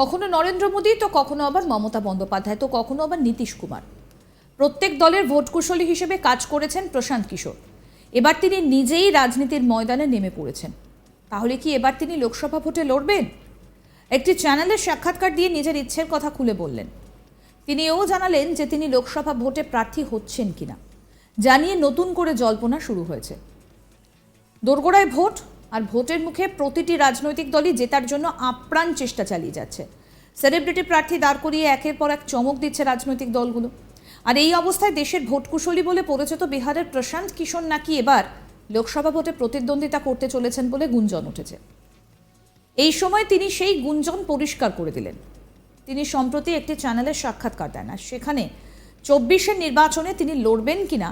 কখনো নরেন্দ্র মোদী, তো কখনো আবার মমতা বন্দ্যোপাধ্যায়, তো কখনো আবার নীতিশ কুমার। প্রত্যেক দলের ভোট কুশলী হিসেবে কাজ করেছেন প্রশান্ত কিশোর। এবার তিনি নিজেই রাজনীতির ময়দানে নেমে পড়েছেন। তাহলে কি এবার তিনি লোকসভা ভোটে লড়বেন? একটি চ্যানেলের সাক্ষাৎকার দিয়ে নিজের ইচ্ছের কথা খুলে বললেন। তিনি এও জানালেন যে তিনি লোকসভা ভোটে প্রার্থী হচ্ছেন কিনা। জানিয়ে নতুন করে জল্পনা শুরু হয়েছে। দোরগোড়ায় ভোট আর ভোটের মুখে প্রতিটি রাজনৈতিক দলই জেতার জন্য আপ্রাণ চেষ্টা চালিয়ে যাচ্ছে। সেলিব্রিটি প্রার্থী দাঁড় করিয়ে একের পর এক চমক দিচ্ছে রাজনৈতিক দলগুলো। আর এই অবস্থায় দেশের ভোট কুশলী বলে পরিচিত বিহারের প্রশান্ত কিশোর নাকি এবার লোকসভা ভোটে প্রতিদ্বন্দ্বিতা করতে চলেছেন বলে গুঞ্জন উঠেছে। এই সময় তিনি সেই গুঞ্জন পরিষ্কার করে দিলেন। তিনি সম্প্রতি একটি চ্যানেলের সাক্ষাৎকার দেন আর সেখানে চব্বিশের নির্বাচনে তিনি লড়বেন কিনা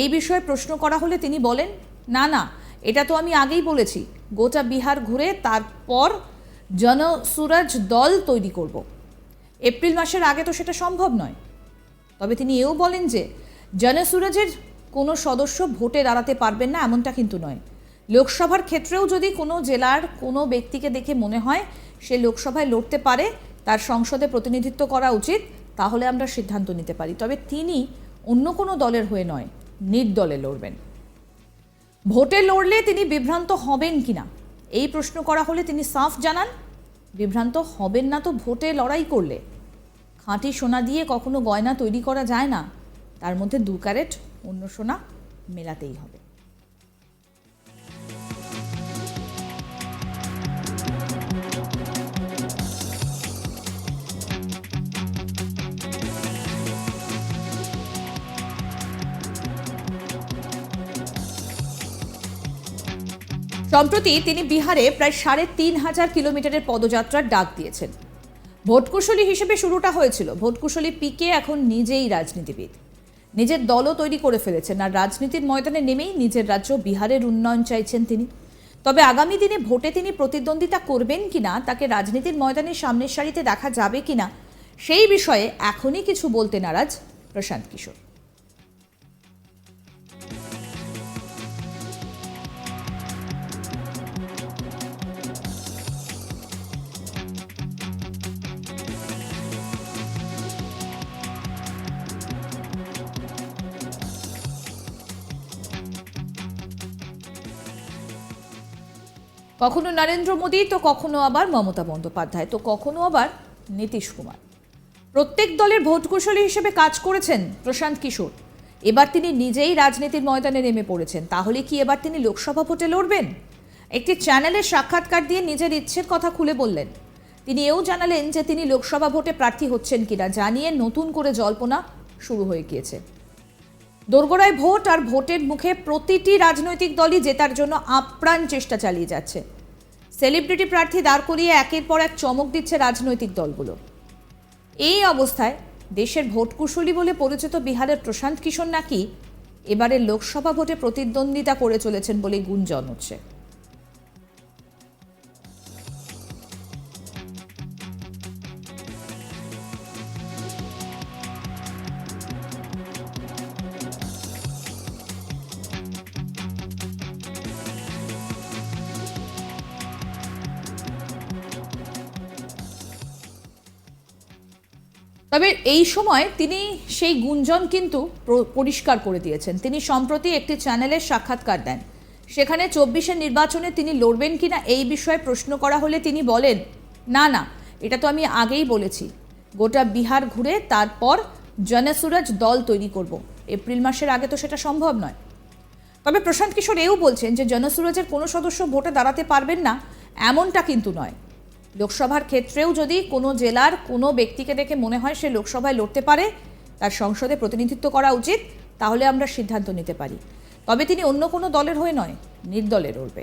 এই বিষয়ে প্রশ্ন করা হলে তিনি বলেন, না না এটা তো আমি আগেই বলেছি, গোটা বিহার ঘুরে তারপর জনসুরাজ দল তৈরি করব। এপ্রিল মাসের আগে তো সেটা সম্ভব নয়। তবে তিনি এও বলেন যে, জনসুরাজের কোনো সদস্য ভোটে দাঁড়াতে পারবেন না এমনটা কিন্তু নয়। লোকসভার ক্ষেত্রেও যদি কোনো জেলার কোনো ব্যক্তিকে দেখে মনে হয় সে লোকসভায় লড়তে পারে, তার সংসদে প্রতিনিধিত্ব করা উচিত, তাহলে আমরা সিদ্ধান্ত নিতে পারি। তবে তিনি অন্য কোনো দলের হয়ে নয়, নির্দলে লড়বেন। ভোটে লড়লে তিনি বিভ্রান্ত হবেন কি না এই প্রশ্ন করা হলে তিনি সাফ জানান, বিভ্রান্ত হবেন না তো ভোটে লড়াই করলে। খাঁটি সোনা দিয়ে কখনো গয়না তৈরি করা যায় না। তার মধ্যে দু ক্যারেট, অন্য সোনা মেলাতেই হবে। সম্প্রতি তিনি বিহারে প্রায় সাড়ে তিন হাজার কিলোমিটারের পদযাত্রার ডাক দিয়েছেন। ভোটকুশলী হিসেবে শুরুটা হয়েছিল। ভোটকুশলী পিকে এখন নিজেই রাজনীতিবিদ। নিজের দলও তৈরি করে ফেলেছেন আর রাজনীতির ময়দানে নেমেই নিজের রাজ্য বিহারের উন্নয়ন চাইছেন তিনি। তবে আগামী দিনে ভোটে তিনি প্রতিদ্বন্দ্বিতা করবেন কিনা, তাকে রাজনীতির ময়দানে সামনের সারিতে দেখা যাবে কিনা, সেই বিষয়ে এখনই কিছু বলতে নারাজ প্রশান্ত কিশোর। কখনো নরেন্দ্র মোদী, তো কখনো আবার মমতা বন্দ্যোপাধ্যায়, তো কখনো আবার নীতিশ কুমার। প্রত্যেক দলের ভোট কুশলী হিসেবে কাজ করেছেন প্রশান্ত কিশোর। এবার তিনি নিজেই রাজনীতির ময়দানে নেমে পড়েছেন। তাহলে কি এবার তিনি লোকসভা ভোটে লড়বেন? একটি চ্যানেলের সাক্ষাৎকার দিয়ে নিজের ইচ্ছের কথা খুলে বললেন। তিনি এও জানালেন যে তিনি লোকসভা ভোটে প্রার্থী হচ্ছেন কিনা, জানিয়ে নতুন করে জল্পনা শুরু হয়ে গিয়েছে। দোরগোড়ায় ভোট আর ভোটের মুখে প্রতিটি রাজনৈতিক দলই জেতার জন্য আপ্রাণ চেষ্টা চালিয়ে যাচ্ছে। সেলিব্রিটি প্রার্থী দাঁড় করিয়ে একের পর এক চমক দিচ্ছে রাজনৈতিক দলগুলো। এই অবস্থায় দেশের ভোট কুশলী বলে পরিচিত বিহারের প্রশান্ত কিশোর নাকি এবারের লোকসভা ভোটে প্রতিদ্বন্দ্বিতা করে চলেছেন বলে গুঞ্জন হচ্ছে তবে এই সময় তিনি সেই গুঞ্জন কিন্তু পরিষ্কার করে দিয়েছেন। তিনি সম্প্রতি একটি চ্যানেলের সাক্ষাৎকার দেন। সেখানে চব্বিশের নির্বাচনে তিনি লড়বেন কিনা এই বিষয়ে প্রশ্ন করা হলে তিনি বলেন, না না, এটা তো আমি আগেই বলেছি। গোটা বিহার ঘুরে তারপর জনসুরাজ দল তৈরি করব। এপ্রিল মাসের আগে তো সেটা সম্ভব নয়। তবে প্রশান্ত কিশোর এও বলছেন যে, জনসুরাজের কোনো সদস্য ভোটে দাঁড়াতে পারবেন না, এমনটা কিন্তু নয়। লোকসভার ক্ষেত্রেও যদি কোনো জেলার কোনো ব্যক্তিকে দেখে মনে হয় সে লোকসভায় লড়তে পারে, তার সংসদে প্রতিনিধিত্ব করা উচিত, তাহলে আমরা সিদ্ধান্ত নিতে পারি। তবে তিনি অন্য কোনো দলের হয়ে নয় নির্দলে লড়বে